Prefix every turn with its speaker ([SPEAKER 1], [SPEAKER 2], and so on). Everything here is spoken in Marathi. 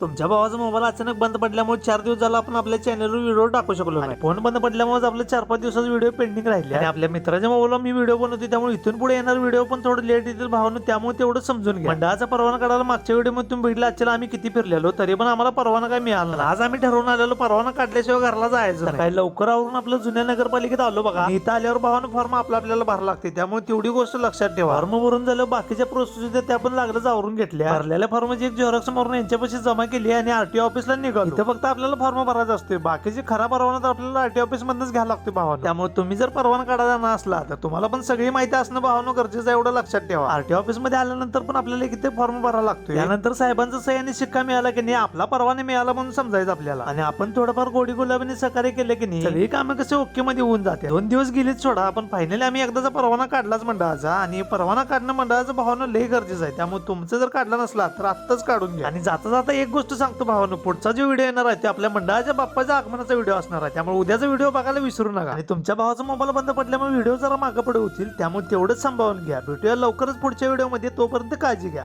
[SPEAKER 1] तुमच्या भावाचा मोबाईल अचानक बंद पडल्यामुळे चार दिवस झाला आपण आपल्या चॅनलवर व्हिडिओ टाकू शकलो नाही. फोन बंद पडल्यामुळे आपले चार पाच दिवसाचा व्हिडिओ पेंडिंग राहिले. आणि आपल्या मित्राच्या मोबाईलला मी व्हिडिओ बनवते त्यामुळे इथून पुढे येणार व्हिडिओ पण थोडं लेट येतील भावानं त्यामुळे तेवढं समजून घ्या. मंडळाचा परवाना काढायला मागच्या व्हिडिओमध्ये तुम्ही बघितलं आजच्याला आम्ही किती फिरलेलो तरी पण आम्हाला परवाना काय मिळाला. आज आम्ही ठरवून आलेलो परवाना काढल्याशिवाय घरला जायचं. काही लवकर आवरून आपलं जुन्या नगरपालिकेत आलो बघा. इथं आल्यावर भावानं फॉर्म आपला आपल्याला भरायला लागते त्यामुळे तेवढी गोष्ट लक्षात ठेवा. फॉर्म भरून झालं बाकीच्या प्रोसेस त्या पण लागलं आवरून घेतल्या. भरलेल्या फॉर्मची एक झेरॉक्स मारून यांच्यापाशी जमा केली आणि आरटीओ ऑफिसला निघालो. इथं फक्त आपल्याला फॉर्म भरायचा असतोय. बाकीचे खरा परवाना तर आपल्याला आरटीओ ऑफिस मधनच घ्यायला लागतो भावानं. त्यामुळे तुम्ही जर परवाना काढायचा नसला तर तुम्हाला पण सगळी माहिती असणं भावानं गरजेचं आहे एवढं लक्षात ठेवा. आरटीओ ऑफिसमध्ये आल्यानंतर पण आपल्याला किती फॉर्म भरायला लागतो त्यानंतर साहेबांचा सही आणि शिक्का मिळाला की नाही आपला परवाना मिळाला म्हणून समजायचं आपल्याला. आणि आपण थोडंफार गोडी गुलाबीने सहकार्य केलं की नाही सगळी कामं कसे ओके मध्ये होऊन जाते. दोन दिवस गेलीच सोडा आपण फायनली आम्ही एकदाचा परवाना काढलाच मंडळाचा. आणि परवाना काढणं मंडळाचं भावानं लय गरजेचं आहे. त्यामुळे तुमचं जर काढला नसला तर आत्ताच काढून घ्या. आणि जाता जाता एक गोष्ट सांगतो भावानं पुढचा जो व्हिडिओ येणार आहे ते आपल्या मंडळाच्या बाप्पाच्या आगमनाचा व्हिडिओ असणार आहे. त्यामुळे उद्याचा व्हिडिओ बघायला विसरू नका. आणि तुमच्या भावाचा मोबाईल बंद पडल्यामुळे व्हिडिओ जरा मागे पुढे होतील त्यामुळे तेवढंच सांभाळून घ्या. भेटूया लवकरच पुढच्या व्हिडिओमध्ये तोपर्यंत काळजी घ्या.